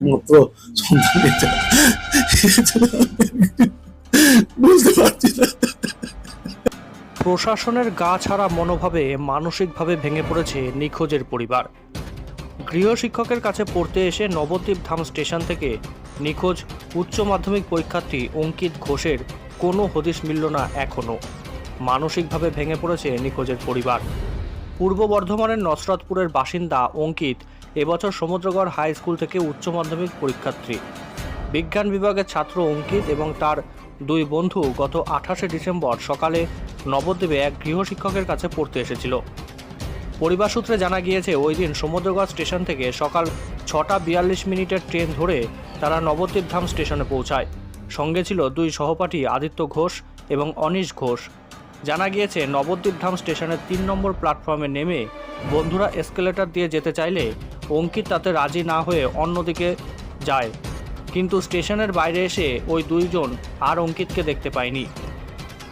মাত্র বুঝতে পারছি না। প্রশাসনের গা ছাড়া মনোভাবে, মানসিকভাবে ভেঙে পড়েছে নিখোঁজের পরিবার। গৃহশিক্ষকের কাছে পড়তে এসে নবদ্বীপ ধাম স্টেশন থেকে নিখোঁজ উচ্চ মাধ্যমিক পরীক্ষার্থী অঙ্কিত ঘোষের কোনো হদিশ মিলল না এখনও মানসিকভাবে ভেঙে পড়েছে নিখোঁজের পরিবার। পূর্ব বর্ধমানের নসরতপুরের বাসিন্দা অঙ্কিত এবছর সমুদ্রগড় হাই স্কুল থেকে উচ্চ মাধ্যমিক পরীক্ষার্থী। বিজ্ঞান বিভাগের ছাত্র অঙ্কিত এবং তার দুই বন্ধু গত আঠাশে ডিসেম্বর সকালে নবদ্বীপে এক গৃহশিক্ষকের কাছে পড়তে এসেছিল। পরিবার সূত্রে জানা গিয়েছে, ওই দিন সমুদ্রগড় স্টেশন থেকে সকাল ছটা বিয়াল্লিশ মিনিটের ট্রেন ধরে তারা নবদ্বীপ ধাম স্টেশনে পৌঁছায়। সঙ্গে ছিল দুই সহপাঠী আদিত্য ঘোষ এবং অনিশ ঘোষ। জানা গিয়েছে, নবদ্বীপ ধাম স্টেশনের তিন নম্বর প্ল্যাটফর্মে নেমে বন্ধুরা এসকেলেটর দিয়ে যেতে চাইলে অঙ্কিত তাতে রাজি না হয়ে অন্যদিকে যায়। কিন্তু স্টেশনের বাইরে এসে ওই দুইজন আর অঙ্কিতকে দেখতে পায়নি।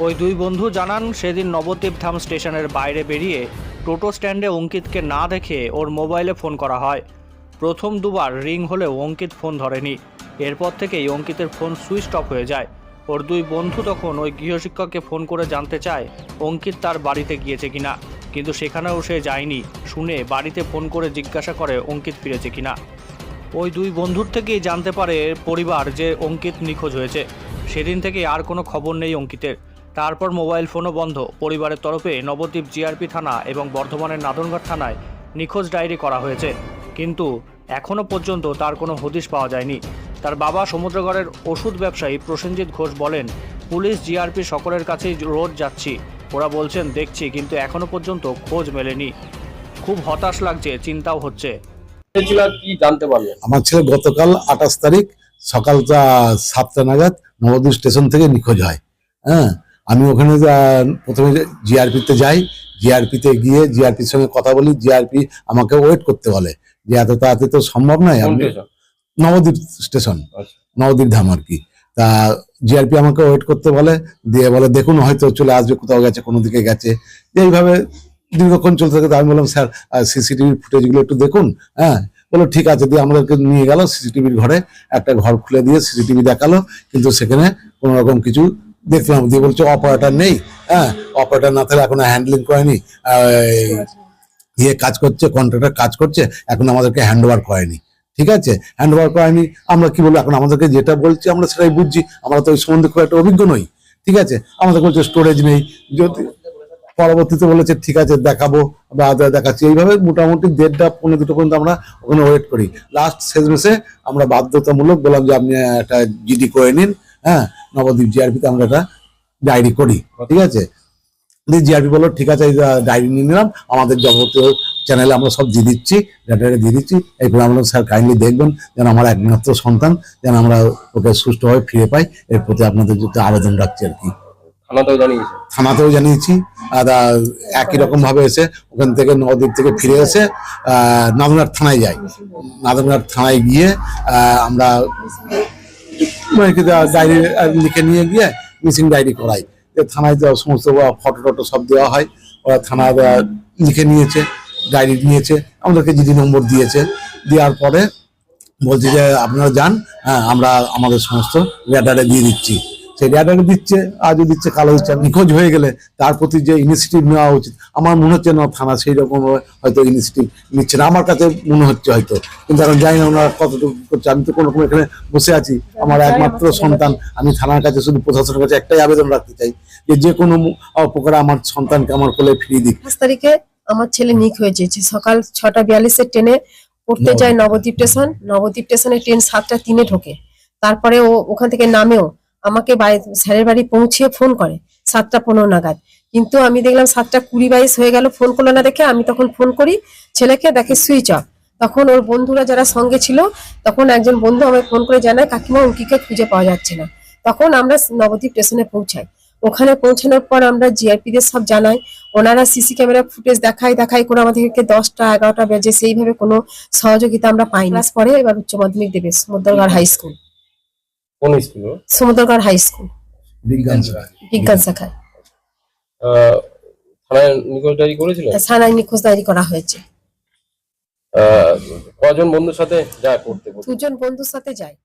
ওই দুই বন্ধু জানান, সেদিন নবদ্বীপ ধাম স্টেশনের বাইরে বেরিয়ে টোটো স্ট্যান্ডে অঙ্কিতকে না দেখে ওর মোবাইলে ফোন করা হয়। প্রথম দুবার রিং হলেও অঙ্কিত ফোন ধরেনি। এরপর থেকেই অঙ্কিতের ফোন সুইচ অফ হয়ে যায়। ওর দুই বন্ধু তখন ওই গৃহশিক্ষককে ফোন করে জানতে চায়, অঙ্কিত তার বাড়িতে গিয়েছে কিনা। কিন্তু সেখানেও সে যায়নি। শুনে বাড়িতে ফোন করে জিজ্ঞাসা করে, অঙ্কিত ফিরেছে কিনা। ওই দুই বন্ধুর থেকেই জানতে পারে পরিবার যে অঙ্কিত নিখোঁজ হয়েছে। সেদিন থেকে আর কোনো খবর নেই অঙ্কিতের। তারপর মোবাইল ফোনও বন্ধ। পরিবারের তরফে নবদ্বীপ জিআরপি থানা এবং বর্ধমানের নাদনঘাট থানায় নিখোঁজ ডায়েরি করা হয়েছে। কিন্তু এখনও পর্যন্ত তার কোনো হদিশ পাওয়া যায়নি। তার বাবা সমুদ্রগড়ের ওষুধ ব্যবসায়ী প্রসেনজিৎ ঘোষ বলেন, পুলিশ জিআরপি সকলের কাছেই রোড যাচ্ছি। ওরা বলছেন দেখছি কিন্তু এখনও পর্যন্ত খোঁজ মেলেনি। খুব হতাশ লাগছে চিন্তাও হচ্ছে। আর কি জানতে পারলেন? আমার ছেলে গতকাল আঠাশ তারিখ সকালটা সাতটা নাগাদ নবদ্বীপ স্টেশন থেকে নিখোঁজ হয়। হ্যাঁ আমি ওখানে যা- প্রথমে জিআরপিতে যাই জিআরপিতে গিয়ে জিআরপির সঙ্গে কথা বলি জিআরপি আমাকে ওয়েট করতে বলে যে এত তাড়াতাড়ি তো সম্ভব নয়? নবদ্বীপ স্টেশন আচ্ছা। নবদ্বীপ ধাম আর কি। তা জিআরপি আমাকে ওয়েট করতে বলে, দিয়ে বলে, দেখুন, হয়তো চলে আসবে, কোথাও গেছে, কোনো দিকে গেছে। এইভাবে দীর্ঘক্ষণ চলতে থাকে। আমি বললাম, স্যার সিসিটিভি ফুটেজগুলো একটু দেখুন। হ্যাঁ বলো ঠিক আছে। দিয়ে আমাদেরকে নিয়ে গেল সিসিটিভির ঘরে, একটা ঘর খুলে দিয়ে সিসিটিভি দেখাল, কিন্তু সেখানে কোনো রকম কিছু দেখলাম। দিয়ে বলছে অপারেটার নেই। হ্যাঁ অপারেটার না থাকলে এখনও হ্যান্ডলিং করেনি। ইয়ে কাজ করছে কন্ট্রাক্টর কাজ করছে, এখন আমাদেরকে হ্যান্ড ওভার করেনি। ঠিক আছে? হ্যান্ড ওভার করেনি আমরা কি বলব? এখন আমাদেরকে যেটা বলছি আমরা সেটাই বুঝছি। আমরা তো ওই সম্বন্ধে খুব একটা অভিজ্ঞ নই। ঠিক আছে? আমাদের বলছে স্টোরেজ নেই। যদি পরবর্তীতে বলেছে ঠিক আছে দেখাবো বা দেখাচ্ছি। এইভাবে মোটামুটি দেড়টা পনেরো দুটো পর্যন্ত আমরা ওখানে ওয়েট করি। লাস্ট শেষমেশে আমরা বাধ্যতামূলক বললাম যে আপনি একটা জিডি করে নিন। হ্যাঁ? নবদ্বীপ জিআরপিতে আমরা একটা ডায়েরি করি। ঠিক আছে? জিআরপি বলল ঠিক আছে ডায়েরি নিয়ে নিলাম। আমাদের যাবতীয় চ্যানেলে আমরা সব দিয়ে দিচ্ছি ডাটা দিয়ে দিচ্ছি। এগুলো আমরা স্যার কাইন্ডলি দেখবেন যেন আমার একমাত্র সন্তান যেন আমরা ওকে সুষ্ঠুভাবে ফিরে পাই। এর প্রতি আপনাদের যুক্ত আবেদন রাখছি আর কি। থানাতেও জানিয়েছে। থানাতেও জানিয়েছি। আর একই রকম ভাবে এসে ওখান থেকে নদীর থেকে ফিরে এসে নাদনঘাট থানায় যাই নাদনঘাট থানায় গিয়ে আমরা ডায়েরি লিখে নিয়ে গিয়ে মিসিং ডায়েরি করাই। যে থানায় সমস্ত ফটো টটো সব দেওয়া হয় ওরা থানায় আহ, লিখে নিয়েছে। ডায়েরি নিয়েছে আমাদেরকে জিডি নম্বর দিয়েছে। দেওয়ার পরে বলছি যে আপনারা যান হ্যাঁ আমরা আমাদের সমস্ত রেডারে দিয়ে দিচ্ছি। সেই রেডারে দিচ্ছে আজও দিচ্ছে কালো দিচ্ছে নিখোঁজ হয়ে গেলে তার প্রতি যে ইনিশিয়েটিভ নেওয়া উচিত আমার মনে হচ্ছে না থানা সেই রকম হয়তো ইনিশিয়েটিভ নিচ্ছে না। আমার কাছে মনে হচ্ছে হয়তো কিন্তু এখন জানি না ওনারা কতটুকু করছে। আমি তো কোনো রকম এখানে বসে আছি আমার একমাত্র সন্তান। আমি থানার কাছে শুধু প্রশাসনের কাছে একটাই আবেদন রাখতে চাই যে যে কোনো প্রকারে আমার সন্তানকে আমার কোলে ফিরিয়ে দিক। তারিখে আমার ছেলে নিক হয়ে যেছে সকাল ছটা বিয়াল্লিশের ট্রেনে পড়তে যায় নবদ্বীপ। স্টেশন নবদ্বীপ স্টেশনে ট্রেন সাতটা তিনে ঢোকে। তারপরে ও ওখান থেকে নামেও আমাকে বাড়ি স্যারের বাড়ি পৌঁছিয়ে ফোন করে। সাতটা পনেরো নাগাদ। কিন্তু আমি দেখলাম সাতটা কুড়ি বাইশ হয়ে গেল ফোন করল না দেখে আমি তখন ফোন করি। ছেলেকে দেখে সুইচ অফ তখন ওর বন্ধুরা যারা সঙ্গে ছিল তখন একজন বন্ধু আমায় ফোন করে জানায় কাকিমা অঙ্কিকে খুঁজে পাওয়া যাচ্ছে না। তখন আমরা নবদ্বীপ স্টেশনে পৌঁছাই। ওখানে পৌঁছানোর পর আমরা জিআরপি দের সব জানাই। ওনারা সিসি ক্যামেরা ফুটেজ দেখাই দেখাই করে আমাদেরকে দশটা এগারোটা বেজে সেইভাবে কোনো সহযোগিতা আমরা পাই ক্লাস পরে এবার উচ্চ মাধ্যমিক দেবে সমুদ্রগড় হাই স্কুল। কোন স্কুল? Samudragarh high school. বিজ্ঞান বিজ্ঞান শাখায়। থানায় নিখোঁজ ডায়েরি করেছিলেন? থানায় নিখোঁজ ডায়েরি করা হয়েছে। কজন বন্ধুর সাথে যায় পড়তে? দুজন বন্ধুর সাথে যায়।